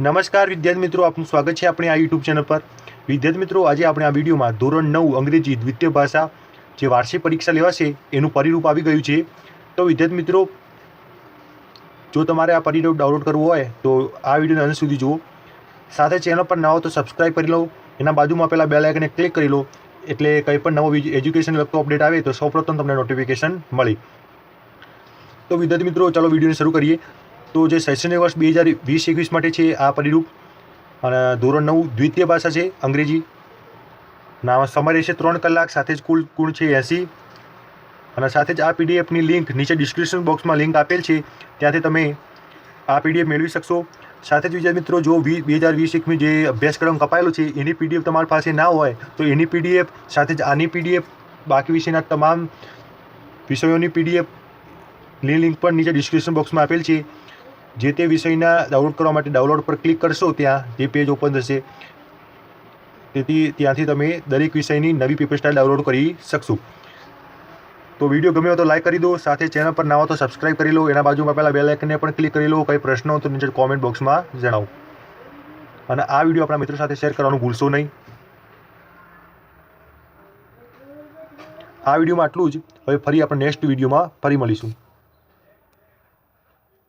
નમસ્કાર વિદ્યાર્થી મિત્રો, આપનું સ્વાગત છે આપણી આ યુટ્યુબ ચેનલ પર. વિદ્યાર્થી મિત્રો, આજે આપણે આ વિડીયોમાં ધોરણ નવ, અંગ્રેજી, દ્વિતીય ભાષા જે વાર્ષિક પરીક્ષા લેવાશે એનું પરિરૂપ આવી ગયું છે. તો વિદ્યાર્થી મિત્રો, જો તમારે આ પરિરૂપ ડાઉનલોડ કરવું હોય, તો આ વિડીયોને અંત સુધી જુઓ. સાથે ચેનલ પર ના હો તો સબસ્ક્રાઈબ કરી લો. એના બાજુમાં પહેલાં બે લાઇકને ક્લિક કરી લો. એટલે કંઈ પણ નવો એજ્યુકેશન લગતો અપડેટ આવે તો સૌપ્રથમ તમને નોટિફિકેશન મળે. તો વિદ્યાર્થી મિત્રો, ચાલો વિડીયોને શરૂ કરીએ. તો જે શૈક્ષણિક વર્ષ બે હજાર વીસ એકવીસ માટે છે, આ પરિરૂપ. અને ધોરણ નવ, દ્વિતીય ભાષા છે, અંગ્રેજી. ના સમય રહેશે ત્રણ કલાક, સાથે જ કુલ ગુણ છે એંસી. અને સાથે જ આ પીડીએફની લિંક નીચે ડિસ્ક્રિપ્શન બોક્સમાં લિંક આપેલ છે, ત્યાંથી તમે આ પીડીએફ મેળવી શકશો. સાથે જ વિદ્યાર્થી મિત્રો, જો વી, બે હજાર વીસ એકમી જે અભ્યાસક્રમ કપાયેલો છે, એની પીડીએફ તમારી પાસે ના હોય, તો એની પીડીએફ સાથે જ આની પીડીએફ બાકી વિષયના તમામ વિષયોની પીડીએફ લિંક પણ નીચે ડિસ્ક્રિપ્શન બોક્સમાં આપેલ છે. જે તે વિષયના ડાઉનલોડ કરવા માટે ડાઉનલોડ પર ક્લિક કરશો, ત્યાં જે પેજ ઓપન થશે, તેથી ત્યાંથી તમે દરેક વિષયની નવી પેપર સ્ટાઇલ ડાઉનલોડ કરી શકશો. તો વીડિયો ગમ્યો તો લાઈક કરી દો, સાથે ચેનલ પર ના હો તો સબસ્ક્રાઇબ કરી લો, એના બાજુમાં પહેલાં બે લાઇકને પણ ક્લિક કરી લો, કંઈ પ્રશ્ન હોય તો નીચે કોમેન્ટ બોક્સમાં જણાવો. અને આ વીડિયો આપણા મિત્રો સાથે શેર કરવાનું ભૂલશો નહીં. આ વિડીયોમાં આટલું જ. હવે ફરી આપણે નેક્સ્ટ વિડીયોમાં ફરી મળીશું.